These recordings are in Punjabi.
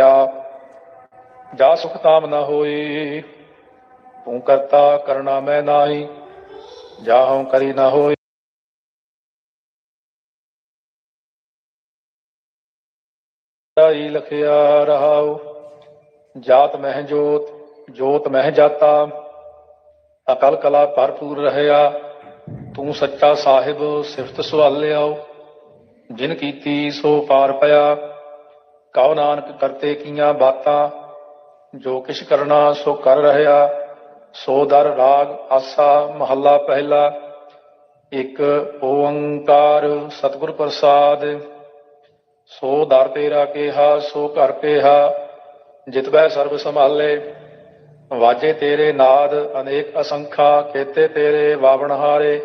ਆ ਜਾ ਸੁਖ ਤਾਮ ਨਾ ਹੋਈ ਤੂੰ ਕਰਤਾ ਕਰਨਾ ਮੈਂ ਨਾਹੀ ਜਾ ਹਉ ਕਰੀ ਨਾ ਹੋਈ ਰਾਈ ਲਖਿਆ ਰਹਾਉ, ਜਾਤ ਮਹਿ ਜੋਤ ਜੋਤ ਮਹਿ ਜਾਤਾ। ਅਕਲ ਕਲਾ ਭਰਪੂਰ ਰਹਿਆ, ਤੂੰ ਸੱਚਾ ਸਾਹਿਬ ਸਿਫਤ ਸੁਹਾਲਿਆਓ ਜਿਨ ਕੀਤੀ ਸੋ ਪਾਰ ਪਿਆ। ਕਉ ਨਾਨਕ ਕਰਤੇ ਕੀਆਂ ਬਾਤਾਂ, ਜੋ ਕਿਛ ਕਰਨਾ ਸੋ ਕਰ ਰਹਿਆ, ਸੋ ਦਰ ਰਾਗ ਆਸਾ ਮਹੱਲਾ ਪਹਿਲਾ, ਇੱਕ ਓੰਕਾਰ ਸਤਿਗੁਰ ਪ੍ਰਸਾਦ, ਸੋ ਦਰ ਤੇਰਾ ਕੇਹਾ, ਸੋ ਘਰ ਕੇਹਾ ਜਿਤਬੈ ਸਰਬ ਸੰਭਾਲੇ, ਵਾਜੇ ਤੇਰੇ ਨਾਦ ਅਨੇਕ ਅਸੰਖਾ, ਕੇਤੇ ਤੇਰੇ ਵਾਵਣ ਹਾਰੇ,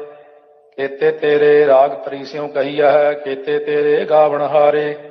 ਕੇਤੇ ਤੇਰੇ ਰਾਗ ਤਰੀਸਿਉ ਕਹੀਆ ਹੈ, ਕੇਤੇ ਤੇਰੇ ਗਾਵਣ ਹਾਰੇ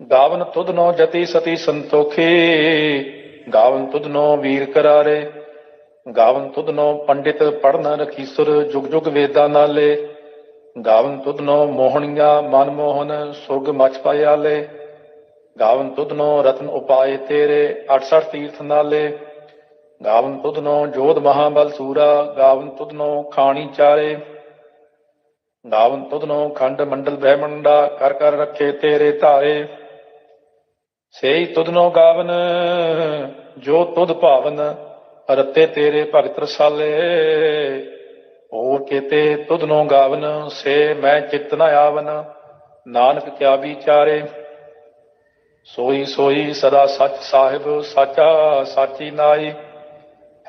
ਗਾਵਨ ਤੁਧਨੋ ਜਤੀ ਸਤੀ ਸੰਤੋਖੀ, ਗਾਵਨ ਤੁਧ ਨੋ ਵੀਰ ਕਰਾਰੇ, ਗਾਵਨ ਤੁਧ ਨੋ ਪੰਡਿਤ ਪੜਨ ਰਖੀਸੁਰ ਜੁਗ ਜੁਗ ਵੇਦਾਂ ਨਾਲੇ, ਗਾਵਨ ਤੁਧਨੋ ਮੋਹਣੀਆਂ ਮਨ ਮੋਹਨ ਸੁਰਗ ਮਚ ਪਾਇਆਲੇ ਗਾਵਨ ਤੁਧਨੋ ਰਤਨ ਉਪਾਏ ਤੇਰੇ 68 ਤੀਰਥ ਨਾਲੇ, ਗਾਵਨ ਤੁਧ ਨੋ ਜੋਧ ਮਹਾਬਲ ਸੂਰਾ, ਗਾਵਨ ਤੁਧ ਨੋ ਖਾਣੀ ਚਾਰੇ, ਗਾਵਨ ਤੁਧ ਨੋ ਖੰਡ ਮੰਡਲ ਬ੍ਰਹਮੰਡਾ ਕਰ ਕਰ ਰੱਖੇ ਤੇਰੇ ਧਾਰੇ ਸੇਈ ਤੁਧਨੋ ਗਾਵਨ, ਜੋ ਤੁਧ ਭਾਵਨ, ਰਤੇ ਤੇਰੇ ਭਗਤ ਰਸਾਲੇ। ਹੋਰ ਕੇਤੇ ਤੁਧਨੋ ਗਾਵਨ, ਸੇ ਮੈਂ ਚਿਤ ਨ ਆਵਨ, ਨਾਨਕ ਕਿਆ ਵਿਚਾਰੇ। ਸੋਈ ਸੋਈ ਸਦਾ ਸੱਚ ਸਾਹਿਬ, ਸਾਚਾ ਸਾਚੀ ਨਾਈ।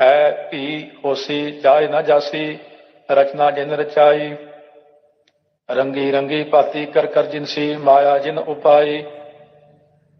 ਹੈ ਭੀ ਹੋਸੀ ਜਾਏ ਨਾ ਜਾਸੀ, ਰਚਨਾ ਜਿਨ ਰਚਾਈ। ਰੰਗੀ ਰੰਗੀ ਭਾਤੀ ਕਰ ਕਰ ਜਿਨਸੀ, ਮਾਇਆ ਜਿਨ ਉਪਾਈ।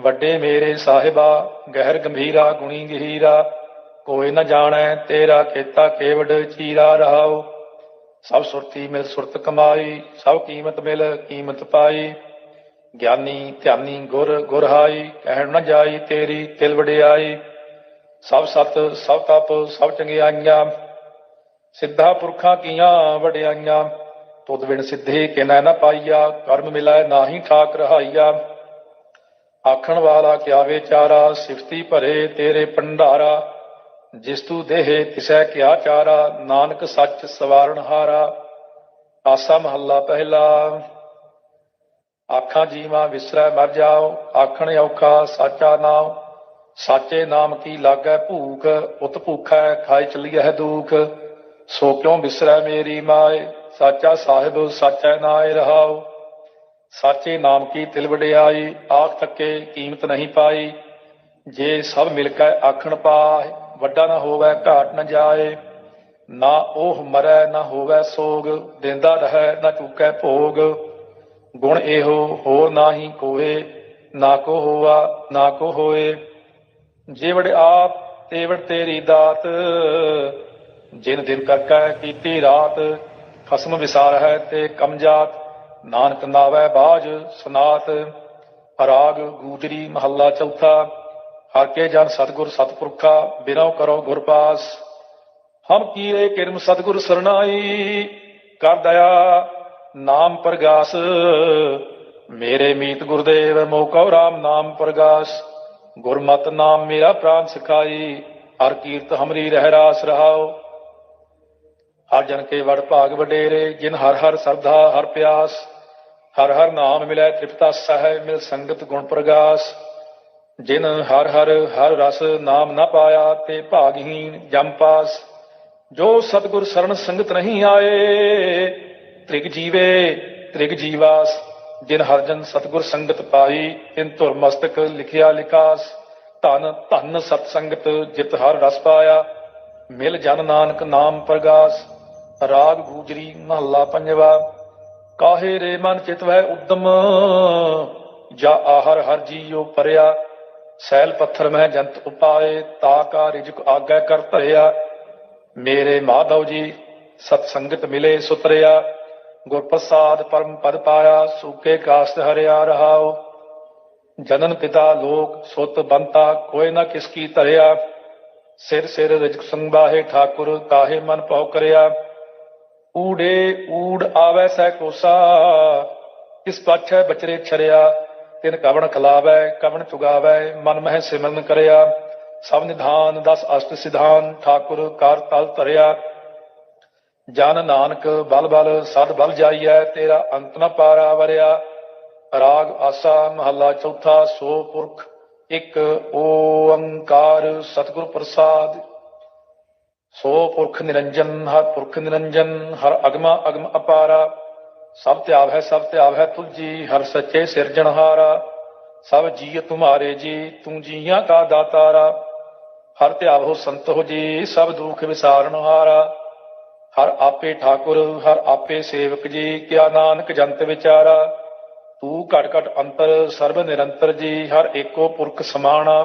ਵੱਡੇ ਮੇਰੇ ਸਾਹਿਬਾ, ਗਹਿਰ ਗੰਭੀਰਾ, ਗੁਣੀ ਗਹੀਰਾ, ਕੋਈ ਨ ਜਾਣੈ ਤੇਰਾ ਕੀਤਾ ਕੇਵਡ ਚੀਰਾ ਰਹਾਉ। ਸਭ ਸੁਰਤੀ ਮਿਲ ਸੁਰਤ ਕਮਾਈ, ਸਭ ਕੀਮਤ ਮਿਲ ਕੀਮਤ ਪਾਈ। ਗਿਆਨੀ ਧਿਆਨੀ ਗੁਰ ਗੁਰਹਾਈ ਕਹਿਣ ਨ ਜਾਈ ਤੇਰੀ ਤਿਲ ਵਡਿਆਈ। ਸਭ ਸਤ, ਸਭ ਤਪ, ਸਭ ਚੰਗਿਆਈਆਂ ਸਿੱਧਾ ਪੁਰਖਾਂ ਕੀਆਂ ਵਡਿਆਈਆਂ। ਤੁਧ ਬਿਨ ਸਿੱਧੇ ਕਿਨੈ ਨ ਪਾਈਆ। ਕਰਮ ਮਿਲੈ ਨਾਹੀ ਠਾਕ ਰਹਾਈਆ ਆਖਣ ਵਾਲਾ ਕਿਆ ਵਿਚਾਰਾ ਸਿਫਤੀ ਭਰੇ ਤੇਰੇ ਭੰਡਾਰਾ, ਜਿਸ ਤੂ ਦੇਹ ਤਿਸੈ ਕਿਆ ਚਾਰਾ, ਨਾਨਕ ਸੱਚ ਸਵਾਰਨ ਹਾਰਾ। ਆਸਾ ਮਹੱਲਾ ਪਹਿਲਾ। ਆਖਾਂ ਜੀਵਾ ਵਿਸਰੈ ਮਰ ਜਾਓ, ਆਖਣ ਔਖਾ ਸਾਚਾ ਨਾਮ ਸਾਚੇ ਨਾਮ ਕੀ ਲਾਗੈ ਭੂਖ, ਉਤ ਭੂਖੈ ਖਾਈ ਚਲੀਐ ਦੁਖ। ਸੋ ਕਿਉ ਵਿਸਰੈ ਮੇਰੀ ਮਾਏ, ਸਾਚਾ ਸਾਹਿਬ ਸਾਚੈ ਨਾਏ ਰਹਾਓ ਸਾਚੇ ਨਾਮ ਕੀ ਤਿਲ ਵਡਿਆਈ, ਆਖ ਤੱਕੇ ਕੀਮਤ ਨਹੀਂ ਪਾਈ। ਜੇ ਸਭ ਮਿਲ ਕੇ ਆਖਣ ਪਾਏ ਵੱਡਾ ਨਾ ਹੋਵੇ ਘਾਟ ਨਾ ਜਾਏ। ਨਾ ਉਹ ਮਰੈ, ਨਾ ਹੋਵੇ ਸੋਗ, ਦਿੰਦਾ ਰਹੈ, ਨਾ ਚੁੱਕੈ ਭੋਗ। ਗੁਣ ਇਹੋ, ਹੋਰ ਨਾਹੀ ਕੋਏ, ਨਾ ਕੋ ਹੋਆ, ਨਾ ਕੋ ਹੋਏ। ਜੇਵੜ ਆਪ, ਤੇਵੜ ਤੇਰੀ ਦਾਤ। ਜਿਨ ਦਿਨ ਕਰਕਾ ਕੀਤੀ ਰਾਤ, ਖਸਮ ਵਿਸਾਰ ਹੈ ਤੇ ਕਮਜਾਤ ਨਾਨਕ ਨਾਵੈ ਬਾਜ ਸਨਾਤ ਰਾਗ ਗੂਜਰੀ ਮਹੱਲਾ ਚੌਥਾ, ਹਰ ਕੇ ਜਨ ਸਤਗੁਰ ਸਤਪੁਰਖਾ, ਬਿਨਉ ਕਰੋ ਗੁਰਪਾਸ ਹਮ ਕੀਰੇ ਕਿਰਮ ਸਤਗੁਰ ਸਰਨਾਈ ਕਰ ਦਇਆ ਨਾਮ ਪ੍ਰਗਾਸ। ਮੇਰੇ ਮੀਤ ਗੁਰਦੇਵ ਮੋਕਉ ਰਾਮ ਨਾਮ ਪ੍ਰਗਾਸ। ਗੁਰਮਤ ਨਾਮ ਮੇਰਾ ਪ੍ਰਾਨ ਸਿਖਾਈ, ਹਰ ਕੀਰਤ ਹਮਰੀ ਰਹਿ ਰਾਸ ਰਹਾਓ ਹਰ ਜਨ ਕੇ ਵਡ ਭਾਗ ਵਡੇਰੇ, ਜਿਨ ਹਰ ਹਰ ਸਰਧਾ, ਹਰ ਪਿਆਸ, ਹਰ ਹਰ ਨਾਮ ਮਿਲੈ ਤ੍ਰਿਪਤਾ ਸਹਿ, ਮਿਲ ਸੰਗਤ ਗੁਣ ਪ੍ਰਗਾਸ। ਜਿਨ ਹਰ ਹਰ ਹਰ ਰਸ ਨਾਮ ਨਾ ਪਾਇਆ, ਤੇ ਭਾਗਹੀਨ ਜਮ ਪਾਸ। ਜੋ ਸਤਿਗੁਰ ਸਰਣ ਸੰਗਤ ਨਹੀਂ ਆਏ, ਤ੍ਰਿਗ ਜੀਵੇ, ਤ੍ਰਿਗ ਜੀਵਾਸ। ਜਿਨ ਹਰਜਨ ਸਤਿਗੁਰ ਸੰਗਤ ਪਾਈ, ਤਿਨ ਧੁਰ ਮਸਤਕ ਲਿਖਿਆ ਲਿਕਾਸ। ਧਨ ਧਨ ਸਤ ਸੰਗਤ ਜਿਤ ਹਰ ਰਸ ਪਾਇਆ, ਮਿਲ ਜਨ ਨਾਨਕ ਨਾਮ ਪ੍ਰਗਾਸ। ਰਾਗ ਗੂਜਰੀ ਮਹੱਲਾ ਪੰਜਵਾ, ਕਾਹੇ ਰੇ ਮਨ ਚਿਤ ਵੈ ਉਦਮ, ਜਾ ਆਹਰ ਹਰ ਜੀਉ ਪਰਿਆ, ਸੈਲ ਪੱਥਰ ਮੈਂ ਜੰਤ ਉਪਾਏ, ਤਾ ਕਾ ਰਿਜਕ ਆਗੈ ਕਰ ਧਰਿਆ। ਮੇਰੇ ਮਾਧਵ ਜੀ, ਸਤ ਸੰਗਤ ਮਿਲੇ ਸੁਤਰਿਆ, ਗੁਰ ਪ੍ਰਸਾਦ ਪਰਮ ਪਦ ਪਾਇਆ, ਸੂਕੇ ਕਾਸਤ ਹਰਿਆ ਰਹਾਓ ਜਨਨ ਪਿਤਾ ਲੋਕ ਸੁਤ ਬੰਤਾ ਕੋਈ ਨਾ ਕਿਸ ਕੀ ਧਰਿਆ। ਸਿਰ ਸਿਰ ਰਿਜਕ ਸੰਭਾਹੇ ਠਾਕੁਰ ਕਾਹੇ ਮਨ ਭਉ ਕਰਿਆ। ਊੜੇ ਊੜ ਆਵੈ ਸਹਿ ਕੋਸਾ, ਕਿਸ ਪਾਛੈ ਬਚਰੇ ਛਰਿਆ, ਤਿਨ ਕਵਣ ਖਲਾਵੈ, ਕਵਣ ਚੁਗਾਵੈ, ਮਨ ਮਹਿ ਸਿਮਰਨ ਕਰਿਆ, ਸਭ ਨਿਧਾਨ ਦਸ ਅਸ਼ਟ ਸਿਧਾਨ, ਠਾਕੁਰ ਕਰ ਤਲ ਧਰਿਆ। ਜਨ ਨਾਨਕ, ਬਲ ਬਲ, ਸਦ ਬਲ ਜਾਈਐ, ਤੇਰਾ ਅੰਤ ਨ ਪਾਰਾ ਵਰਿਆ। ਰਾਗ ਆਸਾ, ਮਹੱਲਾ ਚੌਥਾ, ਸੋ ਪੁਰਖ, ਇੱਕ ਓੰਕਾਰ, ਸਤਿਗੁਰ ਪ੍ਰਸਾਦ ਸੋ ਪੁਰਖ ਨਿਰੰਜਨ, ਹਰ ਪੁਰਖ ਨਿਰੰਜਨ, ਹਰ ਅਗਮਾ ਅਗਮ ਅਪਾਰਾ। ਸਭ ਧਿਆਵ ਹੈ, ਸਭ ਧਿਆਵ ਹੈ ਤੁਝੀ ਹਰ ਸੱਚੇ ਸਿਰਜਣਹਾਰਾ ਸਭ ਜੀਅ ਤੁਮਾਰੇ ਜੀ, ਤੂੰ ਜੀਆਂ ਕਾ ਦਾਤਾਰਾ। ਹਰ ਧਿਆਵ ਹੋ ਸੰਤ ਹੋ ਜੀ, ਸਭ ਦੁਖ ਵਿਸਾਰਨਹਾਰਾ ਹਰ ਆਪੇ ਠਾਕੁਰ, ਹਰ ਆਪੇ ਸੇਵਕ ਜੀ, ਕਿਆ ਨਾਨਕ ਜੰਤ ਵਿਚਾਰਾ। ਤੂੰ ਘਟ ਘਟ ਅੰਤਰ, ਸਰਬ ਨਿਰੰਤਰ ਜੀ, ਹਰ ਏਕੋ ਪੁਰਖ ਸਮਾਣਾ।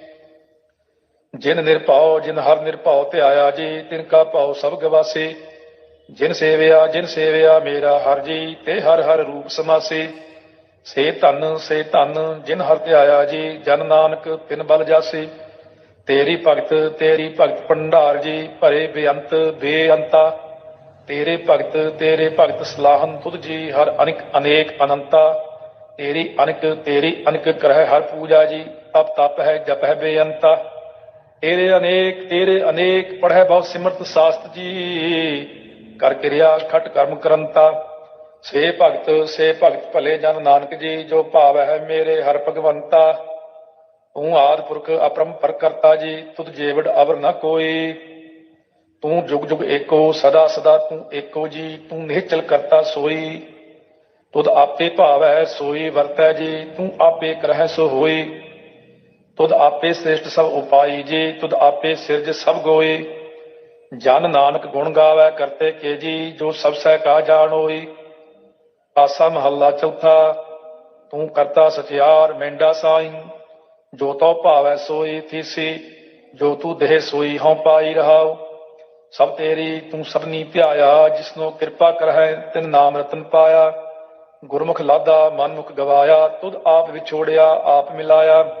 ਜਿਨ ਨਿਰਭਉ, ਜਿਨ ਹਰ ਨਿਰਭਉ ਧਿਆਇਆ ਜੀ, ਤਿਨ ਕਾ ਭਉ ਸਭ ਗਵਾਸੀ ਜਿਨ ਸੇਵਿਆ ਜਿਨ ਸੇਵਿਆ ਮੇਰਾ ਹਰ ਜੀ, ਤੇ ਹਰ ਹਰ ਰੂਪ ਸਮਾਸੀ। ਸੇ ਧਨ ਸੇ ਧਨ, ਜਿਨ ਹਰ ਧਿਆਇਆ ਜੀ, ਜਨ ਨਾਨਕ ਤਿਨ ਬਲ ਜਾਸੀ। ਤੇਰੀ ਭਗਤ ਤੇਰੀ ਭਗਤ ਭੰਡਾਰ ਜੀ, ਭਰੇ ਬੇਅੰਤ, ਬੇਅੰਤਾ। ਤੇਰੇ ਭਗਤ ਤੇਰੇ ਭਗਤ ਸਲਾਹਨ ਤੁਧ ਜੀ, ਹਰ ਅਨਿਕ ਅਨੇਕ ਅਨੰਤਾ। ਤੇਰੀ ਅਨਕ ਤੇਰੀ ਅਨਕ ਕਰਹਿ ਹਰ ਪੂਜਾ ਜੀ, ਤਪ ਤਪ ਹੈ, ਜਪ ਹੈ ਬੇਅੰਤਾ। ਤੇਰੇ ਅਨੇਕ ਤੇਰੇ ਅਨੇਕ ਪੜ੍ਹੈ ਬਹੁ ਸਿਮਰਤ ਸਾਸਤ ਜੀ ਕਰ ਕਿਰਿਆ ਖਟ ਕਰਮ ਕਰੰਤਾ। ਸੇ ਭਗਤ ਸੇ ਭਗਤ ਭਲੇ ਜਨ ਨਾਨਕ ਜੀ, ਜੋ ਭਾਵ ਹੈ ਮੇਰੇ ਹਰ ਭਗਵੰਤਾ। ਤੂੰ ਆਦ ਪੁਰਖ ਅਪਰੰਪਰ ਕਰਤਾ ਜੀ, ਤੁਧ ਜੇਵੜ ਅਵਰ ਨ ਕੋਈ। ਤੂੰ ਜੁਗ ਜੁਗ ਏਕੋ, ਸਦਾ ਸਦਾ ਤੂੰ ਏਕੋ ਜੀ, ਤੂੰ ਨਿਹਚਲ ਕਰਤਾ ਸੋਈ। ਤੁਧ ਆਪੇ ਭਾਵ ਹੈ ਸੋਈ ਵਰਤੈ ਜੀ, ਤੂੰ ਆਪੇ ਕਰਹਿ ਸੋ ਹੋਈ। ਤੁਧ ਆਪੇ ਸ੍ਰਿਸ਼ਟ ਸਭ ਉਪਾਈ ਜੀ, ਤੁਧ ਆਪੇ ਸਿਰਜ ਸਭ ਗੋਈ। ਜਨ ਨਾਨਕ ਗੁਣ ਗਾਵੇ, ਕਰਤੇ ਕੇ ਜੀ, ਜੋ ਸਭ ਸਹਿ ਕਾ ਜਾਣ ਹੋਈ। ਆਸਾ ਮਹੱਲਾ ਚੌਥਾ, ਤੂੰ ਕਰਤਾ ਸਚਿਆਰ, ਮੈਂਡਾ ਸਾਈਂ। ਜੋ ਤੋ ਭਾਵੈ ਸੋਈ ਥੀਸੀ, ਜੋ ਤੂੰ ਦੇਹ ਸੋਈ ਹਉ ਪਾਈ ਰਹਾਉ। ਸਭ ਤੇਰੀ ਤੂੰ ਸਭਨੀ ਧਿਆਇਆ, ਜਿਸਨੋ ਕਿਰਪਾ ਕਰਹਿ, ਤਿਨ ਨਾਮ ਰਤਨ ਪਾਇਆ। ਗੁਰਮੁਖ ਲਾਦਾ ਮਨਮੁਖ ਗਵਾਇਆ, ਤੁਧ ਆਪ ਵਿਛੋੜਿਆ, ਆਪ ਮਿਲਾਇਆ।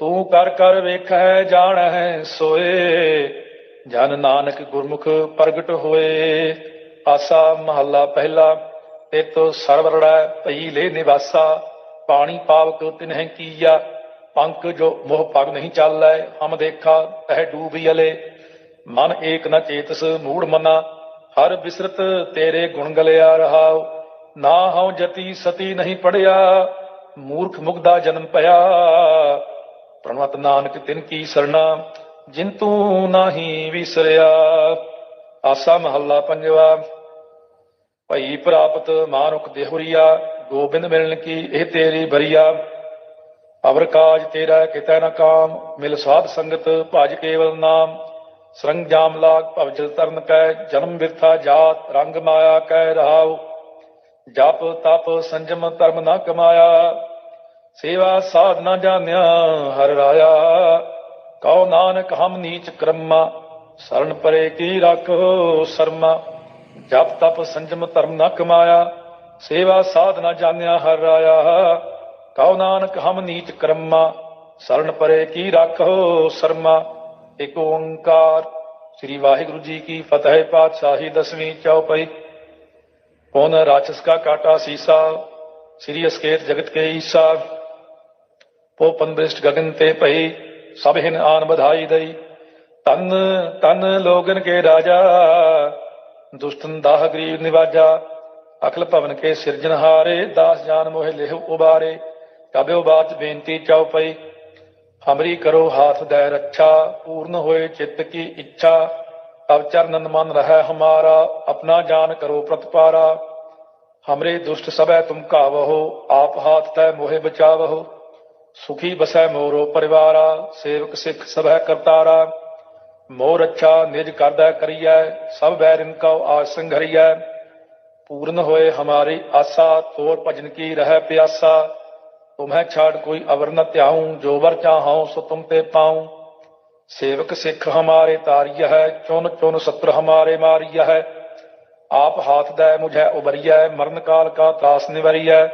ਤੂੰ ਕਰ ਕਰ ਵੇਖੈ, ਜਾਣੈ, ਸੋਏ। ਜਨ ਨਾਨਕ ਗੁਰਮੁਖ ਪ੍ਰਗਟ ਹੋਏ। ਆਸਾ ਮਹੱਲਾ ਪਹਿਲਾ, ਤੇਤੋ ਸਰਵਰੜੈ ਭਈ ਲੈ ਨਿਵਾਸਾ। ਪਾਣੀ ਪਾਵਕ ਤਿਨਹਿ ਕੀਆ, ਪੰਕ ਜੋ ਮੋਹ ਪਗ ਨਹੀਂ ਚੱਲੈ। ਹਮ ਦੇਖਾ, ਤਹਿ ਡੂਬੀ ਅਲੇ। ਮਨ ਏਕ ਨ ਚੇਤਸ ਮੂੜ ਮਨਾ। ਹਰ ਬਿਸਰਤ ਤੇਰੇ ਗੁਣ ਗਲਿਆ ਰਹਾਉ। ਨਾ ਹਉ ਜਤੀ ਸਤੀ ਨਹੀਂ ਪੜਿਆ। ਮੂਰਖ ਮੁਗਦਾ ਜਨਮ ਭਇਆ ਪ੍ਰਣਵਤ ਨਾਨਕ ਤਿਨ ਕੀ ਸਰਣਾ ਜਿਨ ਤੂੰ ਨਾਹੀ ਵਿਸਰਿਆ। ਆਸਾ ਮਹੱਲਾ ਪੰਜਵਾ, ਭਈ ਪ੍ਰਾਪਤ ਮਾਨੁਖ ਦੇਹੁਰੀਆ, ਗੋਬਿੰਦ ਮਿਲਣ ਕੀ ਇਹ ਤੇਰੀ ਬਰੀਆ। ਅਵਰ ਕਾਜ ਤੇਰਾ ਕਿਤੈ ਨਾ ਕਾਮ, ਮਿਲ ਸਾਧ ਸੰਗਤ ਭਜ ਕੇਵਲ ਨਾਮ। ਸਰੰਗ ਜਾਮ ਲਾਗ ਭਵਜਲ ਤਰਨ ਕੈ, ਜਨਮ ਵਿਰਥਾ ਜਾਤ ਰੰਗ ਮਾਇਆ ਕੈ ਰਹਾਉ। ਜਪ ਤਪ ਸੰਜਮ ਧਰਮ ਨਾ ਕਮਾਇਆ। ਸੇਵਾ ਸਾਧ ਨ ਜਾਣਿਆ ਹਰ ਰਾਇਆ। ਕਉ ਨਾਨਕ ਹਮ ਨੀਚ ਕਰਮਾ, ਸਰਨ ਪਰੇ ਕੀ ਰੱਖੋ ਸਰਮਾ। ਜਪ ਤਪ ਸੰਜਮ ਧਰਮ ਨਾ ਕਮਾਇਆ, ਸੇਵਾ ਸਾਧ ਨ ਜਾਣਿਆ ਹਰ ਰਾਇਆ। ਕਉ ਨਾਨਕ ਹਮ ਨੀਚ ਕਰਮਾ, ਸਰਨ ਪਰੇ ਕੀ ਰੱਖੋ ਸਰਮਾ। ਇਕ ਓੰਕਾਰ ਸ੍ਰੀ ਵਾਹਿਗੁਰੂ ਜੀ ਕੀ ਫਤਿਹ ਪਾਤਸ਼ਾਹੀ ਦਸਵੀਂ ਚੌਪਈ ਪੌਨ ਰਾਚਸ ਕਾ ਕਾਟਾ ਸੀਸਾ, ਸ੍ਰੀ ਅਸਕੇਤ ਜਗਤ ਕੇ ਈਸਾ। ਪੋ ਪੰਦ੍ਰਿਸ਼ਟ ਗਗਨ ਤੇ ਭਈ, ਸਭ ਹਿਨ ਆਨ ਬਧਾਈ ਦਈ। ਤਨ ਤਨ ਲੋਗਨ ਕੇ ਰਾਜਾ, ਦੁਸ਼ਟਨ ਦਾਹ ਗਰੀਬ ਨਿਵਾਜਾ। ਅਖਲ ਭਵਨ ਕੇ ਸਿਰਜਨਹਾਰੇ ਦਾਸ ਜਾਨ ਮੋਹਿ ਲਿਹੁ ਉਬਾਰੇ। ਕਬਿਓ ਬਾਤ ਬੇਨਤੀ ਚਉਪਈ ਹਮਰੀ ਕਰੋ ਹਾਥ ਦੈ ਰੱਛਾ, ਪੂਰਨ ਹੋਏ ਚਿੱਤ ਕੀ ਇੱਛਾ। ਤਬ ਚਰਨਨ ਮਨ ਰਹਿ ਹਮਾਰਾ, ਆਪਣਾ ਜਾਨ ਕਰੋ ਪ੍ਰਤਪਾਰਾ। ਹਮਰੇ ਦੁਸ਼ਟ ਸਭੈ ਤੁਮ ਕਾਵਹੋ ਆਪ ਹਾਥ ਤੈ ਮੋਹਿ ਬਚਾਵਹੋ। ਸੁਖੀ ਬਸੈ ਮੋਰੋ ਪਰਿਵਾਰਾ, ਸੇਵਕ ਸਿੱਖ ਸਭੈ ਕਰਤਾਰਾ। ਮੋਰ ਅੱਛਾ ਨਿਜ ਕਰਦਾ ਕਰੀਐ, ਸਭ ਬੈਰਿਨ ਕਉ ਆਸ ਸੰਘਰੀਐ। ਪੂਰਨ ਹੋਏ ਹਮਾਰੀ ਆਸਾ, ਤੋਰ ਭਜਨ ਕੀ ਰਹਿ ਪਿਆਸਾ। ਤੁਮਹਿ ਛਾੜ ਕੋਈ ਅਵਰ ਨ ਧਿਆਉ, ਜੋ ਵਰ ਚਾਹਉ ਸੋ ਤੁਮ ਤੇ ਪਾਉ। ਸੇਵਕ ਸਿੱਖ ਹਮਾਰੇ ਤਾਰੀय ਹੈ ਚੁਨ ਚੁਨ ਸਤਰ ਹਮਾਰੇ ਮਾਰੀय ਹੈ ਆਪ ਹਾਥ ਦੈ ਮੁਝੈ ਉਬਰੀਐ ਮਰਨ ਕਾਲ ਕਾ ਤਰਾਸ ਨਿਵਰੀਐ।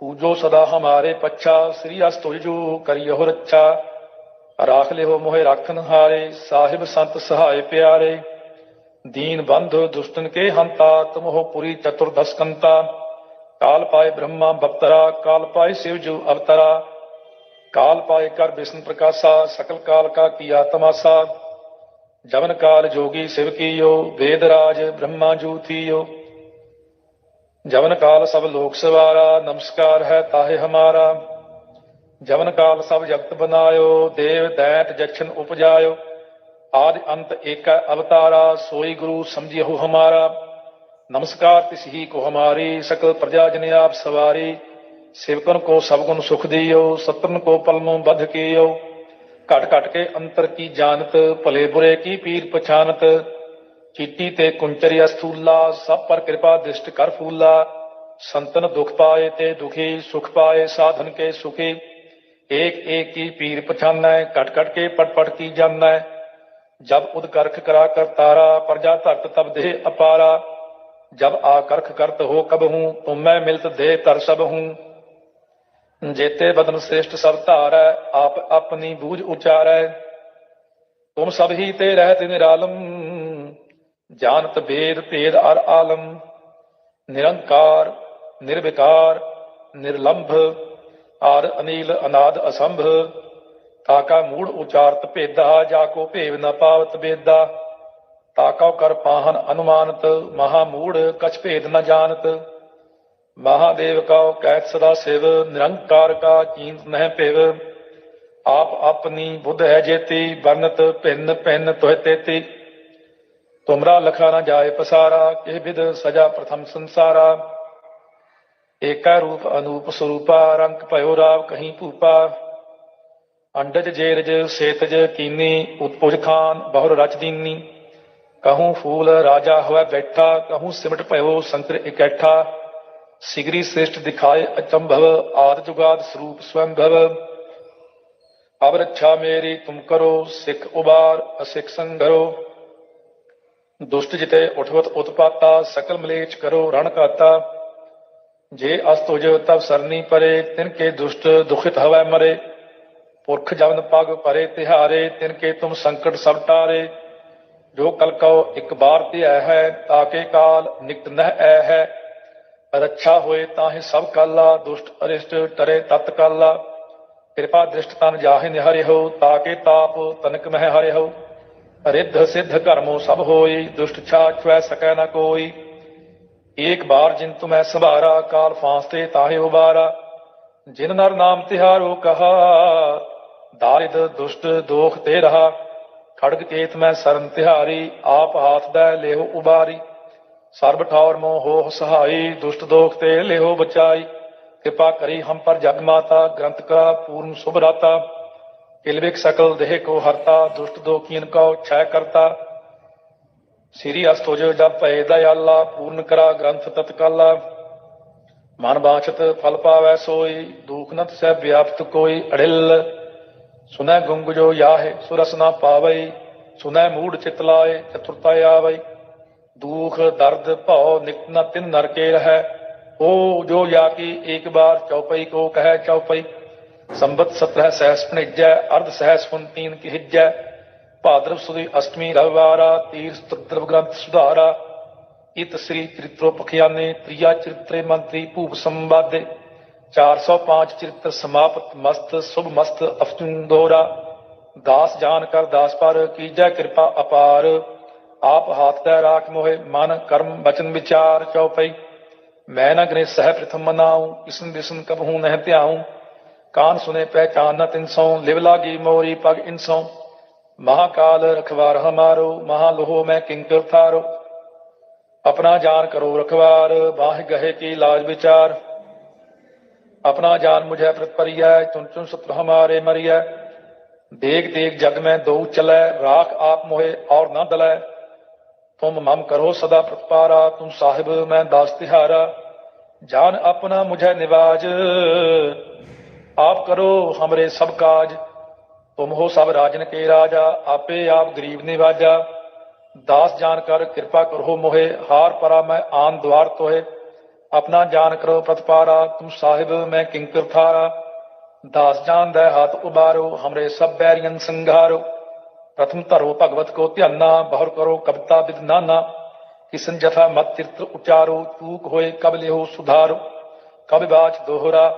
ਪੂਜੋ ਸਦਾ ਹਮਾਰੇ ਪੱਛਾ ਸ੍ਰੀ ਅਸ ਤੁਜੂ ਕਰਿਓ ਰੱਛਾ ਰਾਖ ਲਿਓ ਮੋਹਿ ਰਾਖਨ ਹਾਰੇ ਸਾਹਿਬ ਸੰਤ ਸਹਾਇ ਪਿਆਰੇ ਦੀਨ ਬੰਧੁ ਦੁਸ਼ਟਨ ਕੇ ਹੰਤਾ ਤੁਮਹੁ ਪੁਰੀ ਚਤੁਰਦਸ ਕੰਤਾ ਕਾਲ ਪਾਏ ਬ੍ਰਹਮਾ ਬਪਤਰਾ ਕਾਲ ਪਾਏ शिव जू अवतरा काल पाए कर विष्णु प्रकाशा सकल काल का किया तमाशा जवन काल जोगी शिव कीयो वेद राज ब्रह्मा ਜਵਨ ਕਾਲ ਸਭ ਲੋਕ ਸਵਾਰਾ, ਨਮਸਕਾਰ ਹੈ ਤਾਹੇ ਹਮਾਰਾ। ਜਵਨ ਕਾਲ ਸਭ ਜਗਤ ਬਨਾਇਓ, ਦੇਵ ਦੈਤ ਜਖਨ ਉਪਜਾਇਓ। ਆਦ ਅੰਤ ਏਕਾ ਅਵਤਾਰਾ, ਸੋਈ ਗੁਰੂ ਸਮਝਿਓ ਹਮਾਰਾ। ਨਮਸਕਾਰ ਤਿਸ ਹੀ ਕੋ ਹਮਾਰੀ, ਸਕਲ ਪ੍ਰਜਾ ਜਨ ਆਪ ਸਵਾਰੀ। ਸੇਵਕਨ ਕੋ ਸਭ ਗੁਣ ਸੁਖ ਦਿਓ, ਸਤਨ ਕੋ ਪਲਮੋਂ ਬਧ ਕੀਓ। ਘਟ ਘਟ ਕੇ ਅੰਤਰ ਕੀ ਜਾਣਤ, ਭਲੇ ਬੁਰੇ ਕੀ ਪੀਰ ਪਛਾਨਤ। ਕੀਤੀ ਤੇ ਕੁੰਚਰਿਆ ਸਥੂਲਾ, ਸਭ ਪਰ ਕਿਰਪਾ ਦਿਸ਼ਟ ਕਰ ਫੂਲਾ। ਸੰਤਨ ਦੁਖ ਪਾਏ ਤੇ ਦੁਖੀ, ਸੁਖ ਪਾਏ ਸਾਧਨ ਕੇ ਸੁਖੀ। ਏਕ ਏਕ ਕੀ ਪੀਰ ਪਛਾਨੈ, ਘਟ ਘਟ ਕੇ ਪਟ ਪਟ ਕੀ ਜਾਣੈ। ਜਬ ਉਦ ਕਰਖ ਕਰਾ ਕਰ ਤਾਰਾ, ਪ੍ਰਜਾ ਧਰਤ ਤਬ ਦੇ ਅਪਾਰਾ। ਜਬ ਆ ਕਰਖ ਕਰਤ ਹੋ ਕਬ ਹੂੰ, ਤੁਮੈ ਮਿਲਤ ਦੇ ਤਰ ਸਭ ਹੂੰ। ਜੇਤੇ ਬਦਨ ਸ੍ਰੇਸ਼ਟ ਸਭ ਧਾਰੈ, ਆਪ ਆਪਣੀ ਬੂਝ ਉਚਾਰੈ। ਤੁਮ ਸਭ ਹੀ ਤੇ ਰਹਿਤ ਨਿਰਾਲਮ ਜਾਣਤ ਬੇਦ ਭੇਦ ਅਰ ਆਲਮ, ਨਿਰੰਕਾਰ, ਨਿਰਵਿਕਾਰ, ਨਿਰਲੰਭ, ਆਰ ਅਨੀਲ ਅਨਾਦ ਅਸੰਭ ਤਾਕਾ ਮੂੜ ਉਚਾਰਤ ਭੇਦਾ, ਜਾ ਕੋ ਭੇਵ ਨ ਪਾਵਤ ਬੇਦਾ ਤਾਕਾ ਕਰ ਪਾਹਨ ਅਨੁਮਾਨਤ, ਮਹਾ ਮੂੜ ਕਛ ਭੇਦ ਨਾ ਜਾਣਤ। ਮਹਾਦੇਵ ਕਾਉ ਕਹਿ ਸਦਾ ਸਿਵ, ਨਿਰੰਕਾਰ ਕਾ ਚੀਂਤ ਨਹਿ ਭੇਵ। ਆਪ ਆਪਣੀ ਬੁੱਧ ਹੈ ਜੇਤੀ ਬਰਨਤ ਭਿੰਨ ਭਿੰਨ ਤੋਇ ਤੇਤੀ। ਤੁਮਰਾ ਲਖਾ ਨਾ ਜਾਏ ਪਸਾਰਾ, ਕਿਹ ਵਿਦ ਸਜਾ ਪ੍ਰਥਮ ਸੰਸਾਰਾ। ਏਕਾ ਰੂਪ ਅਨੂਪ ਸਰੂਪਾ, ਰੰਗ ਭਇਓ ਰਾਵ ਕਹੀਂ ਭੂਪਾ। ਅੰਡਜ ਜੇਰਜ, ਸੇਤਜ ਕੀਨੀ, ਉਤਪੁਜ ਖਾਨ, ਬਹੁਰ ਰਚ ਦੀਨੀ। ਕਹੂੰ ਫੂਲ ਰਾਜਾ ਹੋਇ ਬੈਠਾ, ਕਹੂੰ ਸਿਮਟ ਭਇਓ ਸੰਕਰ ਇਕੱਠਾ। ਸਿਗਰੀ ਸ੍ਰੇਸ਼ਟ ਦਿਖਾਏ ਅਚੰਭਵ, ਆਦ ਜੁਗਾਦ ਸਰੂਪ ਸਵੰਭਵ। ਅਬ ਰੱਛਾ ਮੇਰੀ ਤੁਮ ਕਰੋ, ਸਿੱਖ ਉਬਾਰ, ਅਸਿੱਖ ਸੰਗਰੋ ਦੁਸ਼ਟ ਜਿਤੇ ਉਠਵਤ ਉਤਪਾਤਾ, ਸਕਲ ਮਲੇਚ ਕਰੋ ਰਣ ਕਾਤਾ ਜੇ ਅਸ ਤੁਜ ਤਬ ਸਰਨੀ ਪਰੇ, ਤਿਨ ਕੇ ਦੁਸ਼ਟ ਦੁਖਿਤ ਹਵੈ ਮਰੇ। ਪੁਰਖ ਜਵਨ ਪਗ ਪਰੇ ਤਿਹਾਰੇ, ਤਿਨ ਕੇ ਤੁਮ ਸੰਕਟ ਸਭ ਟਾਰੇ। ਜੋ ਕਲ ਕਉ ਇੱਕ ਬਾਰ ਤੇ ਆਇਆ ਹੈ ਤਾਕੇ ਕਾਲ ਨਿਕਟ ਨਹਿ ਐ ਹੈ। ਰੱਛਾ ਹੋਏ ਤਾਹੇ ਸਭ ਕਾਲਾ, ਦੁਸ਼ਟ ਅਰਿਸ਼ਟ ਟਰੇ ਤਤ ਕਾਲਾ। ਕਿਰਪਾ ਦ੍ਰਿਸ਼ਟ ਤਨ ਜਾਹੇ ਨਿਹਰਿ ਹੋ ਤਾਕੇ ਤਾਪ ਤਨਕ ਮਹਿ ਹਰਿ ਹੋ ਰਿੱਧ ਸਿੱਧ ਕਰਮੋ ਸਭ ਹੋਈ ਦੁਸ਼ਟ ਛਾ ਛੁਐ ਸਕੈ ਨਾ ਕੋਈ। ਏਕ ਬਾਰ ਜਿਨ ਤੁ ਮੈਂ ਸਭਾਰਾ, ਕਾਲ ਫਾਂਸ ਤੇ ਤਾਹੇ ਉਬਾਰਾ। ਜਿਨ ਨਰ ਨਾਮ ਤਿਹਾਰੋ ਕਹਾ, ਦਾਰਿਦ ਦੁਸ਼ਟ ਦੋਖ ਤੇ ਰਹਾ। ਖੜਗ ਕੇਤ ਮੈਂ ਸਰਨ ਤਿਹਾਰੀ, ਆਪ ਹਾਥ ਦਾ ਲਿਹੋ ਉਬਾਰੀ। ਸਰਬ ਠੌਰ ਮੋਹ ਹੋ ਸਹਾਈ, ਦੁਸ਼ਟ ਦੋਖ ਤੇ ਲਿਹੋ ਬਚਾਈ। ਕਿਰਪਾ ਕਰੀ ਹਮ ਪਰ ਜਗ ਮਾਤਾ, ਗ੍ਰੰਥ ਕਾ ਪੂਰਨ ਸੁਭਰਾਤਾ। किलविक सकल देह को हरता दुष्ट दो कीन को क्षय करता श्री अस्तोज जब पै दयाला पूर्ण करा ग्रंथ तत्काला ਮਨ ਬਾਛਤ ਫਲ ਪਾਵੈ ਸੋਈ ਦੂਖ ਨਤ ਸਹਿ ਵਿਆਪਤ ਕੋਈ ਅੜਿਲ ਸੁਨੈ ਗੁੰਗ ਜੋ ਯਾਹੇ ਸੁਰਸ ਨਾ ਪਾਵੈ ਸੁਨੈ ਮੂੜ ਚਿਤ ਲਾਏ ਚਤੁਰਤਾ ਆਵੈ ਦੁਖ ਦਰਦ ਭਉ ਨਿਕਟ ਨ ਤਿਨ ਨਰ ਕੇ ਰਹੈ ਉਹ ਜੋ ਜਾ ਕੀ ਇੱਕ ਬਾਰ ਚਉਪਈ ਕੋ ਕਹੈ ਚਉਪਈ ਸੰਬਤ 17 ਸਹਿਸ ਭਣਿਜੈ, ਅਰਧ ਸਹਿਸ ਪੁਨ ਤੀਨ ਕੀ ਹਿਜੈ ਭਾਦਰਵ ਸੁਦੀ ਅਸ਼ਟਮੀ ਰਵਿਵਾਰਾ, ਤੀਰ ਸਤ੍ਰਵ ਗ੍ਰੰਥ ਸੁਧਾਰਾ। ਇਤ ਸ੍ਰੀ ਚਰਿਤ੍ਰੋ ਪਖਿਆਨੇ ਤ੍ਰਿਆ ਚਰਿਤ੍ਰੇ ਮੰਤਰੀ ਭੂਪ ਸੰਵਾਦੇ। 405 ਚਰਿਤ੍ਰ ਸਮਾਪਤ ਮਸਤ, ਸੁਭ ਮਸਤ ਅਫਤੁਨ ਦਾਸ ਜਾਨ ਕਰ ਦਾਸ ਪਰ, ਕੀਜੈ ਕਿਰਪਾ ਅਪਾਰ। ਆਪ ਹਾਥ ਦਾ ਰਾਖ ਮੋਹਿ, ਮਨ ਕਰਮ ਬਚਨ ਵਿਚਾਰ ਚਉਪਈ। ਮੈਂ ਨਾ ਗ੍ਰਹਿ ਸਹਿ ਪ੍ਰਥਮ ਮਨਾਉ ਇਸਨ ਬਿਸਨ ਕਬਹੂ ਨਹਿ ਧਿਆਉ। ਕਾਨ ਸੁਨੇ ਪਹਿਚਾਨ ਨ ਤਿਨਸੋਂ ਲਿਵ ਲਾਗੀ ਮੋਰੀ ਪਗ ਇਨਸੋਂ ਮਹਾਕਾਲ ਰਖਵਾਰ ਹਮਾਰੋ ਮਹਾ ਲੋਹ ਮੈਂ ਕਿੰਕਰ ਥਾਰੋ। ਆਪਣਾ ਜਾਨ ਕਰੋ ਰਖਵਾਰ, ਬਾਹ ਗਹੇ ਕੀ ਲਾਜ ਵਿਚਾਰ। ਆਪਣਾ ਜਾਨ ਮੁਝੇ ਪ੍ਰਤਪਰਿਆ ਚੁਨ ਚੁਨ ਸਤ ਹਮਾਰੇ ਮਰਿਆ ਦੇਖ ਦੇਖ ਜਗ ਮੈਂ ਦੋ ਚਲੈ, ਰਾਖ ਆਪ ਮੋਹੇ ਔਰ ਨਾ ਦਲੈ। ਤੁਮ ਮਮ ਕਰੋ ਸਦਾ ਪ੍ਰਤਪਾਰਾ, ਤੁਮ ਸਾਹਿਬ ਮੈਂ ਦਾਸ ਤਿਹਾਰਾ। ਜਾਨ ਆਪਣਾ ਮੁਝੈ ਨਿਵਾਜ। ਆਪ ਕਰੋ ਹਮਰੇ ਸਭ ਕਾਜ, ਤੁਮ ਹੋ ਸਭ ਰਾਜਨ ਕੇ ਰਾਜਾ, ਆਪੇ ਆਪ ਗਰੀਬ ਨਿਵਾਜਾ। ਦਾਸ ਜਾਣ ਕਰ ਕਿਰਪਾ ਕਰੋ ਮੋਹੇ, ਹਾਰ ਪਰਾ ਮੈਂ ਆਨ ਦਵਾਰ ਤੋਹੇ। ਆਪਣਾ ਜਾਣ ਕਰੋ ਪਤਪਾਰਾ ਤੂੰ ਸਾਹਿਬ ਮੈਂ ਕਿੰਕਰ ਥਾਰਾ। ਦਾਸ ਜਾਨ ਦਾ ਹੱਥ ਉਬਾਰੋ, ਹਮਰੇ ਸਭ ਬੈਰੀਆਂ ਸੰਘਾਰੋ। ਪ੍ਰਥਮ ਧਰੋ ਭਗਵਤ ਕੋ ਧਿਆਨਾ, ਬਹੁਰ ਕਰੋ ਕਵਿਤਾ ਕਵਤਾ ਵਿਦਨਾਨਾ ਕਿਸਨ ਜਥਾ ਮਤ ਤਿਰਤ ਉਚਾਰੋ, ਤੂਕ ਹੋਏ ਕਬ ਲਿਓ ਸੁਧਾਰੋ। ਕਬ ਬਾਚ ਦੋਹਰਾ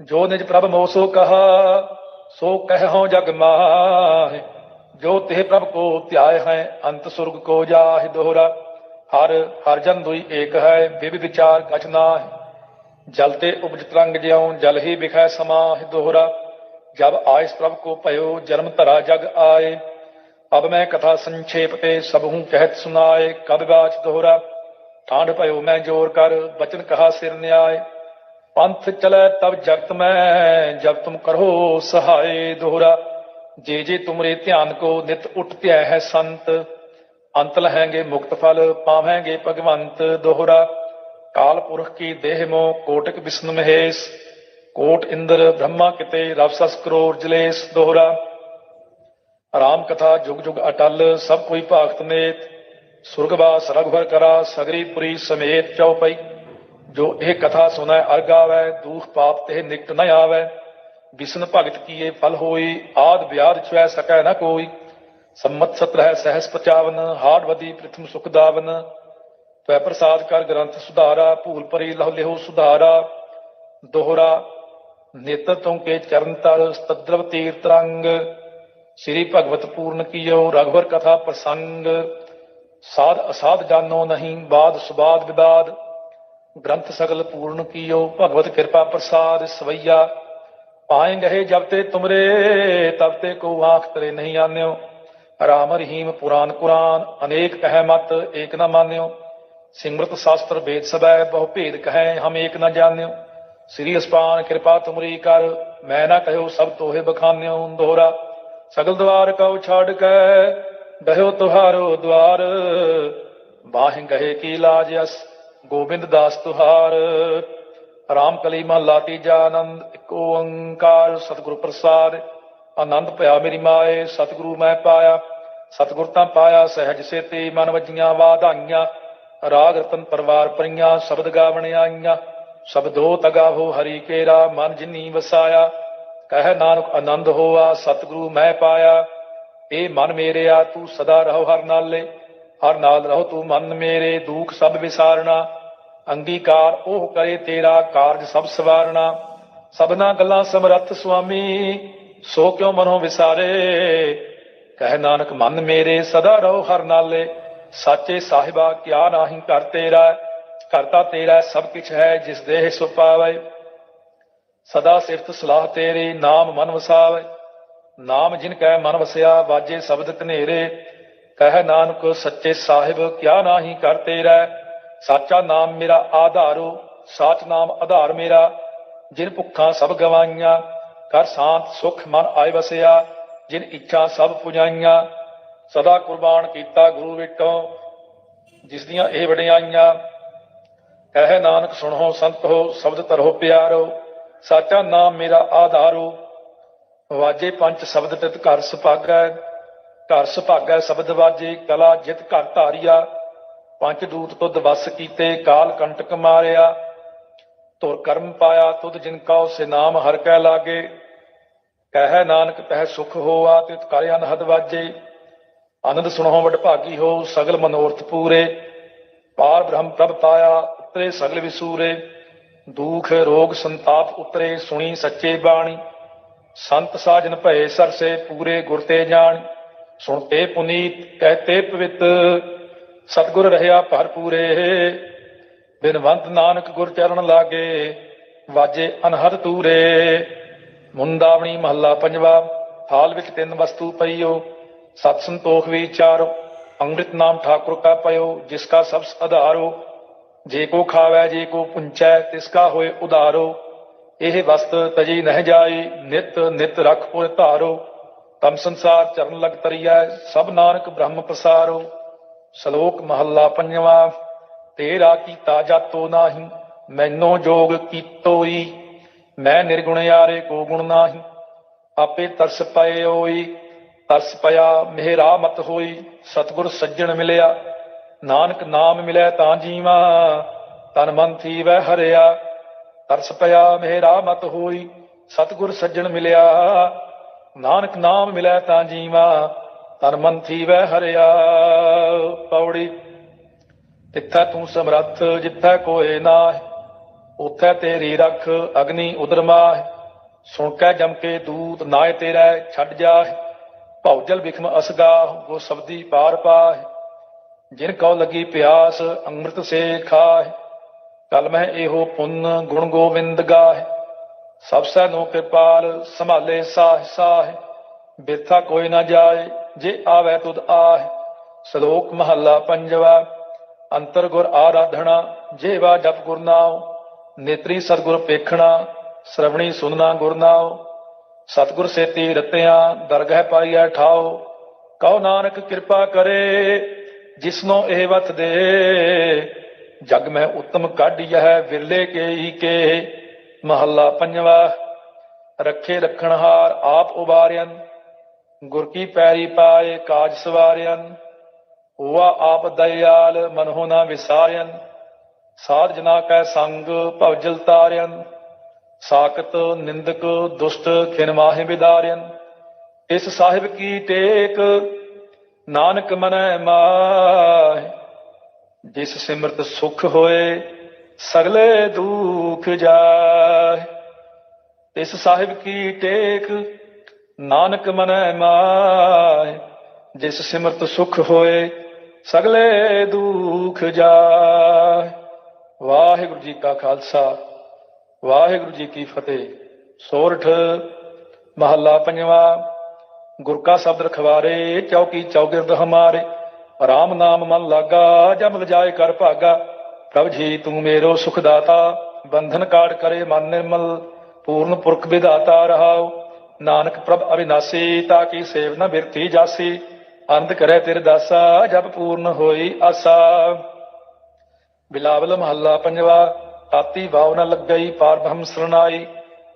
ਜੋ ਨਿਜ ਪ੍ਰਭ ਮੋਸੋ ਕਹਾ, ਸੋ ਕਹਿਉ ਜਗ ਮਾਹਿ। ਜੋ ਤਿਹ ਪ੍ਰਭ ਕੋ ਧਿਆਇ ਹੈ, ਅੰਤ ਸੁਰਗ ਕੋ ਜਾਹਿ ਦੋਹਰਾ। ਹਰ ਹਰ ਜਨ ਦੁਈ ਏਕ ਹੈ ਵਿਵਿਧ ਵਿਚਾਰ ਕਛ ਨਾਹਿ। ਜਲ ਤੇ ਉਪਜ ਤਰੰਗ ਜਿਉ, ਜਲ ਹੀ ਵਿਖੈ ਸਮਾਹਿ ਦੋਹਰਾ। ਜਬ ਆਇਸ ਪ੍ਰਭ ਕੋ ਭਇਓ, ਜਨਮ ਧਰਾ ਜਗ ਆਏ। ਅਬ ਮੈਂ ਕਥਾ ਸੰਖੇਪ ਤੇ ਸਭਹੂ ਕਹਿਤ ਸੁਨਾਏ, ਕਬ ਬਾਚ ਦੋਹਰਾ। ਠਾਂਡ ਭਇਓ ਮੈਂ ਜੋਰ ਕਰ, ਬਚਨ ਕਹਾ ਸਿਰ ਨਿਆਏ। ਪੰਥ ਚਲੈ ਤਬ ਜਗਤ ਮੈਂ, ਜਬ ਤੁਮ ਕਰੋ ਸਹਾਈ ਦੋਹਰਾ। ਜੇ ਜੇ ਤੁਮਰੇ ਧਿਆਨ ਕੋ ਨਿਤ ਉਠਤਿਆ ਹੈ ਸੰਤ, ਅੰਤ ਲਹਾਂਗੇ ਮੁਕਤ ਫਲ, ਪਾਵਾਂਗੇ ਭਗਵੰਤ ਦੋਹਰਾ। ਕਾਲ ਪੁਰਖ ਕੀ ਦੇਹ ਮੋ ਕੋਟਕ ਵਿਸ਼ਨ ਮਹੇਸ਼, ਕੋਟ ਇੰਦਰ ਬ੍ਰਹਮਾ ਕਿਤੇ ਰਵਸਸ ਕਰੋਰ ਜਲੇਸ ਦੋਹਰਾ। ਰਾਮ ਕਥਾ ਜੁਗ ਜੁਗ ਅਟਲ, ਸਭ ਕੋਈ ਭਾਗਤ ਨੇਤ ਸੁਰਗਵਾਸ ਰਗਵਰ ਕਰਾ, ਸਗਰੀ ਪੁਰੀ ਸਮੇਤ ਚੌਪਈ ਜੋ ਇਹ ਕਥਾ ਸੁਣੈ ਅਰਗ ਆਵੈ ਦੂਖ ਪਾਪ ਤੇ ਨਿਕਟ ਨਾ ਆਵੈ। ਵਿਸ਼ਨ ਭਗਤ ਕੀਏ ਫਲ ਹੋਈ, ਆਦ ਵਿਆਦ ਛੈ ਸਕੈ ਨ ਕੋਈ। ਸੰਮਤ ਸਤਰ ਹੈ ਸਹਸ 55 ਹਾੜ ਵਦੀ ਪ੍ਰਥਮ ਸੁਖ ਦਾਵਨ। ਪੈ ਪ੍ਰਸਾਦ ਕਰ ਗ੍ਰੰਥ ਸੁਧਾਰਾ, ਭੂਲ ਪਰੀ ਲਹ ਲਿਹੋ ਸੁਧਾਰਾ। ਦੋਹਰਾ, ਨੇਤਰ ਤੋਂ ਕੇ ਚਰਨ ਤਰ ਸਤਦਰਵ ਤੀਰ ਤਰੰਗ ਸ੍ਰੀ ਭਗਵਤ ਪੂਰਨ ਕੀਓ ਰਗਵਰ ਕਥਾ ਪ੍ਰਸੰਗ। ਸਾਧ ਅਸਾਧ ਜਾਨੋ ਨਹੀਂ, ਬਾਦ ਸੁਬਾਦ ਵਿਦਾਦ। ਗ੍ਰੰਥ ਸਗਲ ਪੂਰਨ ਕੀਓ, ਭਗਵਤ ਕਿਰਪਾ ਪ੍ਰਸਾਦ ਸਵਈਆ। ਪਾਏ ਗਏ ਜਬ ਤੇ ਤੁਮਰੇ, ਤਬ ਤੇ ਕੋ ਆਖ ਤਰੇ ਨਹੀਂ ਆਨਿਓ। ਰਾਮ ਰਹੀਮ ਪੁਰਾਨ ਕੁਰਾਨ, ਅਨੇਕ ਕਹਿ ਮਤ ਏਕ ਨਾ ਮਾਨਿਓ। ਸਿਮਰਤ ਸ਼ਾਸਤਰ ਵੇਦ ਸਬੈ, ਬਹੁ ਭੇਦ ਕਹੈ ਹਮ ਏਕ ਨਾ ਜਾਣਿਓ ਸ੍ਰੀ ਅਸਪਾਨ ਕਿਰਪਾ ਤੁਮਰੀ ਕਰ, ਮੈਂ ਨਾ ਕਹਿਓ ਸਭ ਤੋਹੇ ਬਖਾਨਿਓ ਦੋਹਰਾ ਸਗਲ ਦਵਾਰ ਕਉ ਛਾੜ ਕੇ ਗਹਿਓ ਤੁਹਾਰੋ ਦਵਾਰ। ਬਾਹਿ ਗਏ ਕੀ ਲਾਜ ਅਸ ਗੋਬਿੰਦ ਦਾਸ ਤੁਹਾਰ, ਰਾਮ ਕਲੀ ਮਹਲਾ ਤੀਜਾ ਆਨੰਦ, ਇੱਕ ਓੰਕਾਰ ਸਤਿਗੁਰੂ ਪ੍ਰਸਾਦ, ਆਨੰਦ ਭਇਆ ਮੇਰੀ ਮਾਏ, ਸਤਿਗੁਰੂ ਮੈਂ ਪਾਇਆ, ਸਤਿਗੁਰ ਤਾਂ ਪਾਇਆ ਸਹਿਜ ਸੇਤੀ, ਮਨ ਵਜੀਆਂ ਵਾਧਾਈਆਂ, ਰਾਗ ਰਤਨ ਪਰਵਾਰ ਪਰੀਆਂ, ਸ਼ਬਦ ਗਾਵਣ ਆਈਆਂ, ਸ਼ਬਦੋ ਤਗਾ ਹੋ ਹਰੀ ਕੇਰਾ, ਮਨ ਜਿਨੀ ਵਸਾਇਆ, ਕਹਿ ਨਾਨਕ ਆਨੰਦ ਹੋਆ, ਸਤਿਗੁਰੂ ਮੈਂ ਪਾਇਆ, ਇਹ ਮਨ ਮੇਰਿਆ, ਤੂੰ ਸਦਾ ਰਹੋ ਹਰ ਨਾਲੇ। ਹਰ ਨਾਲ ਰਹੋ ਤੂੰ ਮਨ ਮੇਰੇ, ਦੁੱਖ ਸਭ ਵਿਸਾਰਣਾ। ਅੰਗੀਕਾਰ ਉਹ ਕਰੇ ਤੇਰਾ ਕਾਰਜ ਸਭ ਸਵਾਰਣਾ। ਸਭਨਾ ਗੱਲਾਂ ਸਮਰੱਥ ਸੁਆਮੀ, ਸੋ ਕਿਉ ਮਨੋ ਵਿਸਾਰੇ? ਕਹਿ ਨਾਨਕ, ਮਨ ਮੇਰੇ ਸਦਾ ਰਹੋ ਹਰ ਨਾਲੇ। ਸਾਚੇ ਸਾਹਿਬਾ, ਕਿਆ ਨਾਹੀ ਕਰ ਤੇਰਾ ਕਰਤਾ ਤੇਰਾ ਸਭ ਕੁਛ ਹੈ, ਜਿਸ ਦੇਹ ਸੋ ਪਾਵੇ। ਸਦਾ ਸਿਫਤ ਸਲਾਹ ਤੇਰੀ, ਨਾਮ ਮਨ ਵਸਾਵੇ। ਨਾਮ ਜਿਨ ਕੈ ਮਨ ਵਸਿਆ, ਵਾਜੇ ਸ਼ਬਦ ਕਨੇਰੇ ਕਹਿ ਨਾਨਕ ਸੱਚੇ ਸਾਹਿਬ, ਕਿਆ ਨਾਹੀ ਕਰ ਤੇਰਾ? ਸਾਚਾ ਨਾਮ ਮੇਰਾ ਆਧਾਰੋ, ਸਾਚ ਨਾਮ ਆਧਾਰ ਮੇਰਾ। ਜਿਨ ਭੁੱਖਾਂ ਸਭ ਗਵਾਈਆਂ, ਕਰ ਸ਼ਾਂਤ ਸੁਖ ਮਨ ਆਏ ਵਸਿਆ। ਜਿਨ ਇੱਛਾ ਸਭ ਪੁਜਾਈਆਂ, ਸਦਾ ਕੁਰਬਾਨ ਕੀਤਾ ਗੁਰੂ ਵਿਟੋਂ ਜਿਸ ਦੀਆਂ ਇਹ ਵਡਿਆਈਆਂ, ਕਹਿ ਨਾਨਕ ਸੁਣੋ, ਸੰਤ ਹੋ, ਸ਼ਬਦ ਤਰੋ ਪਿਆਰੋ। ਸਾਚਾ ਨਾਮ ਮੇਰਾ ਆਧਾਰੋ। ਵਾਜੇ ਪੰਜ ਸ਼ਬਦ ਤਿਤ ਘਰ ਸੁਭਾਗੈ। ਘਰ ਸੁਭਾਗੈ ਸ਼ਬਦ ਵਾਜੇ, ਕਲਾ ਜਿਤ ਘਰ ਧਾਰਿਆ। ਪੰਜ ਦੂਤ ਤੁਧ ਵਸ ਕੀਤੇ, ਕਾਲ ਕੰਟਕ ਮਾਰਿਆ। ਤੁਰ ਕਰਮ ਪਾਇਆ, ਤੁਧ ਜਿਨ ਕਉ ਸੇ ਨਾਮ ਹਰ ਕੈ ਲਾਗੇ। ਕਹਿ ਨਾਨਕ ਪਹਿ ਸੁਖ ਹੋਆ, ਤਿਤ ਕਰ ਅਨਹਦ ਵਾਜੇ। ਆਨੰਦ ਸੁਣੋ ਵਡਭਾਗੀ ਹੋ, ਸਗਲ ਮਨੋਰਥ ਪੂਰੇ। ਪਾਰ ਬ੍ਰਹਮ ਪ੍ਰਭ ਪਾਇਆ, ਉਤਰੇ ਸਗਲ ਵਿਸੂਰੇ। ਦੁਖ, ਰੋਗ, ਸੰਤਾਪ ਉਤਰੇ, ਸੁਣੀ ਸੱਚੇ ਬਾਣੀ। ਸੰਤ ਸਾਜਨ ਭਏ ਸਰਸੇ, ਪੂਰੇ ਗੁਰ ਤੇ ਜਾਣ। ਸੁਣ ਤੇ ਪੁਨੀਤ ਕਹਤੇ ਪਵਿੱਤ, ਸਤਗੁਰ ਰਹਿਆ ਭਰਪੂਰੇ। ਬਿਨਵੰਤ ਨਾਨਕ ਗੁਰ ਚਰਨ ਲਾਗੇ, ਵਾਜੇ ਅਨਹਦ ਤੂਰੇ। ਮੁੰਦਾਵਣੀ ਮਹੱਲਾ ਪੰਜਵਾ, ਹਾਲ ਵਿੱਚ ਤਿੰਨ ਵਸਤੂ ਪਈਓ। ਸਤ ਸੰਤੋਖ ਵਿਚਾਰੋ ਅੰਮ੍ਰਿਤ ਨਾਮ ਠਾਕੁਰ ਕਾ ਪਇਓ, ਜਿਸ ਕਾ ਸਭ ਆਧਾਰੋ ਜੇ ਕੋ ਖਾਵੈ, ਜੇ ਕੋ ਪੁੰਚੈ, ਤਿਸ ਕਾ ਹੋਏ ਉਧਾਰੋ। ਇਹ ਵਸਤ ਤਜੀ ਨਹਿ ਜਾਈ ਨਿਤ ਨਿਤ ਰਖ ਪੁਰ ਧਾਰੋ। ਤਮ ਸੰਸਾਰ ਚਰਨ ਲਗ ਤਰੀਐ, ਸਭ ਨਾਨਕ ਬ੍ਰਹਮ ਪ੍ਰਸਾਰੋ। ਸ਼ਲੋਕ ਮਹੱਲਾ ਪੰਜਵਾ, ਤੇਰਾ ਕੀਤਾ ਜਾਤੋ ਨਾਹੀ, ਮੈਨੋ ਜੋਗ ਕੀਤੋਈ, ਮੈਂ ਨਿਰਗੁਣ ਯਾਰੇ ਕੋ ਗੁਣ ਨਾਹੀ। ਆਪੇ ਤਰਸ ਪਏ ਹੋਈ ਤਰਸ ਪਿਆ ਮਿਹਰਾ ਮਤ ਹੋਈ, ਸਤਿਗੁਰ ਸੱਜਣ ਮਿਲਿਆ। ਨਾਨਕ ਨਾਮ ਮਿਲੇ ਤਾਂ ਜੀਵਾ, ਤਨ ਮਨ ਥੀਵੈ ਹਰਿਆ। ਤਰਸ ਪਿਆ ਮਿਹਰਾ ਮਤ ਹੋਈ, ਸਤਿਗੁਰ ਸੱਜਣ ਮਿਲਿਆ। ਨਾਨਕ ਨਾਮ ਮਿਲੈ ਤਾਂ ਜੀਵਾ, ਤਨ ਮਨ ਥੀਵੈ ਹਰਿਆ। ਪੌੜੀ, ਤਿੱਥੈ ਤੂੰ ਸਮਰੱਥ, ਜਿੱਥੈ ਕੋਏ ਨਾਹਿ, ਉਥੈ ਤੇਰੀ ਰਖ, ਅਗਨੀ ਉਦਰਮਾਹਿ ਸੁਣ ਕੇ ਜਮ ਕੇ ਦੂਤ, ਨਾਏ ਤੇਰਾ ਛੱਡ ਜਾਹਿ। ਭੌਜਲ ਵਿਖਮ ਅਸਗਾ ਉਹ ਸਬਦੀ ਪਾਰ ਪਾਹਿ। ਜਿਨ ਕਉ ਲਗੀ ਪਿਆਸ, ਅੰਮ੍ਰਿਤ ਸੇ ਖਾਹਿ। ਕਲ ਮਹਿ ਇਹੋ ਪੁੰਨ, ਗੁਣ ਗੋਵਿੰਦ ਗਾਹਿ। ਸਭ ਸੈ ਨੋ ਕਿਰਪਾਲ, ਸੰਭਾਲੇ ਸਾਹ ਸਾਹ। ਬਿਰਥਾ ਕੋਈ ਨਾ ਜਾਏ, ਜੇ ਆਵੇ ਤੁਧ ਆਹ। ਸ਼ਲੋਕ ਮਹੱਲਾ ਪੰਜਵਾ, ਅੰਤਰ ਗੁਰ ਆਰਾਧਣਾ, ਜੇਵਾ ਜਪ ਗੁਰ ਨਾਉ। ਨੇਤਰੀ ਸਤਗੁਰ ਪੇਖਣਾ, ਸ਼ਰਵਣੀ ਸੁਨਣਾ ਗੁਰ ਨਾਉ। ਸਤਗੁਰ ਸੇਤੀ ਰਤਿਆਂ, ਦਰਗਹਿ ਪਾਈਐ ਠਾਓ ਕਹੋ ਨਾਨਕ ਕਿਰਪਾ ਕਰੇ, ਜਿਸਨੋ ਇਹ ਵਤ ਦੇ। ਜਗ ਮੈਂ ਉਤਮ ਕਾਢਿਐ ਵਿਰਲੇ ਕੇ ਹੀ ਕੇ। ਮਹੱਲਾ ਪੰਜਵਾ, ਰੱਖੇ ਰਖਣਹਾਰ ਆਪ ਉਬਾਰਿਆਨ ਗੁਰ ਕੀ ਪੈਰੀ ਪਾਏ ਕਾਜ ਸਵਾਰਿਆਨ ਹੋਆ ਆਪ ਦਇਆਲ ਮਨਹੁ ਨਾ ਵਿਸਾਰਿਆਨ ਸਾਧ ਜਨਾ ਕੈ ਸੰਗ ਭਵਜਲ ਤਾਰਿਆਨ ਸਾਖਤ ਨਿੰਦਕ ਦੁਸ਼ਟ ਖਿਨ ਮਾਹਿ ਵਿਦਾਰਿਆਨ ਇਸ ਸਾਹਿਬ ਕੀ ਟੇਕ ਨਾਨਕ ਮਨੈ ਮਾਹਿ, ਜਿਸ ਸਿਮਰਤ ਸੁਖ ਹੋਏ ਸਗਲੇ ਦੁਖ ਜਾਏ ਇਸ ਸਾਹਿਬ ਕੀ ਟੇਕ, ਨਾਨਕ ਮਨੈ ਮਾਇ ਜਿਸ ਸਿਮਰਤ ਸੁਖ ਹੋਏ, ਸਗਲੇ ਦੁਖ ਜਾਏ ਵਾਹਿਗੁਰੂ ਜੀ ਕਾ ਖਾਲਸਾ, ਵਾਹਿਗੁਰੂ ਜੀ ਕੀ ਫਤਿਹ। ਸੋਰਠ, ਮਹੱਲਾ ਪੰਜਵਾ, ਗੁਰ ਕਾ ਸ਼ਬਦ ਰਖਵਾਰੇ, ਚੌਕੀ ਚੌਗਿਰਦ ਹਮਾਰੇ। ਰਾਮ ਨਾਮ ਮਨ ਲਾਗਾ ਜਮ ਲਜਾਏ ਕਰ ਭਾਗਾ। ਪ੍ਰਭ ਜੀ ਤੂੰ ਮੇਰੋ ਸੁਖ ਦਾਤਾ ਬੰਧਨ ਕਾੜ ਕਰੇ ਮਨ ਨਿਰਮਲ, ਪੂਰਨ ਪੁਰਖ ਵਿਦਾਤਾ ਰਹਾਉ। ਨਾਨਕ ਪ੍ਰਭ ਅਵਿਨਾਸੀ, ਤਾਂ ਕੀ ਸੇਵ ਨ ਬਿਰਤੀ ਜਾਸੀ। ਅੰਤ ਕਰੇ ਤੇਰੇ ਦਾਸਾ ਜਬ ਪੂਰਨ ਹੋਈ ਆਸਾ। ਬਿਲਾਵਲ ਮਹੱਲਾ ਪੰਜਵਾ, ਤਾਤੀ ਭਾਵ ਨ ਲੱਗਈ ਪਾਰ ਬ੍ਰਹਮ ਸਰਨਾਈ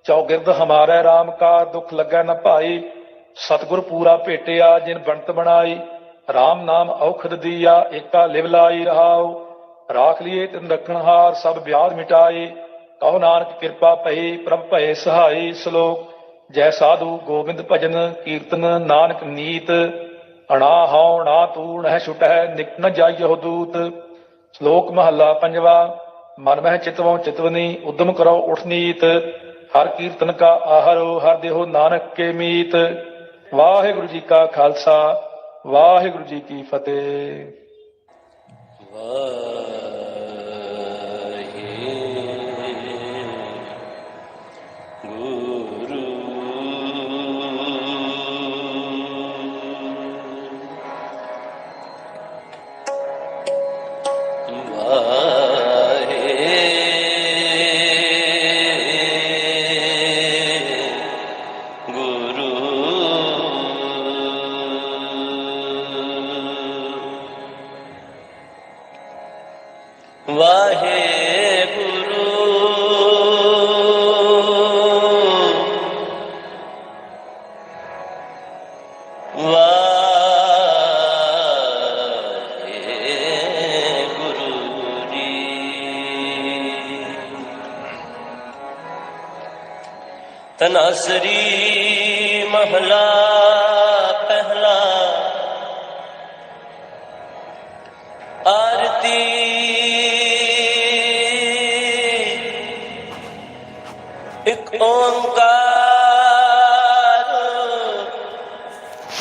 ਚੌਗਿਰਦ ਹਮਾਰੇ RAM ਕਾ, ਦੁਖ ਲੱਗੈ ਨ ਭਾਈ। ਸਤਿਗੁਰ ਪੂਰਾ ਭੇਟਿਆ, ਜਿਨ ਬਣਤ ਬਣਾਈ। RAM ਨਾਮ ਔਖਦ ਦੀਆ, ਏਕਾ ਲਿਵ ਲਾਈ ਰਹਾਓ ਰਾਖ ਲਿਏ ਤਿਨ ਰਖਣਹਾਰ ਸਭ ਵਿਆਦ ਮਿਟਾਏ। ਕਹੋ ਨਾਨਕ ਕਿਰਪਾ ਭਈ ਪ੍ਰਭ ਭਏ, ਸਹਾਈ ਸ਼ਲੋਕ। ਜੈ ਸਾਧੂ ਗੋਬਿੰਦ ਭਜਨ ਕੀਰਤਨ ਨਾਨਕ ਨੀਤ। ਅਣਾ ਹਉ ਨਾ ਤੂੜ ਹੈ ਛੁਟੈ ਨਿਕ ਨ ਜਾਈਓ ਦੂਤ। ਸ਼ਲੋਕ ਮਹੱਲਾ ਪੰਜਵਾ, ਮਨ ਮਹਿ ਚਿਤਵੋ ਚਿਤਵਨੀ, ਉਦਮ ਕਰੋ ਉਠਨੀਤ ਹਰ ਕੀਰਤਨ ਕਾ ਆਹਰੋ, ਹਰ ਦੇਹੋ ਨਾਨਕ ਕੇ ਮੀਤ। ਵਾਹਿਗੁਰੂ ਜੀ ਕਾ ਖਾਲਸਾ, ਵਾਹਿਗੁਰੂ ਜੀ ਕੀ ਫਤਿਹ। ਗੁਰੂ ਤਨਾਸਰੀ ਮਹਲਾ ਪਹਿਲਾ। ਆਰਤੀ ਇੱਕ ਓੰਕਾਰ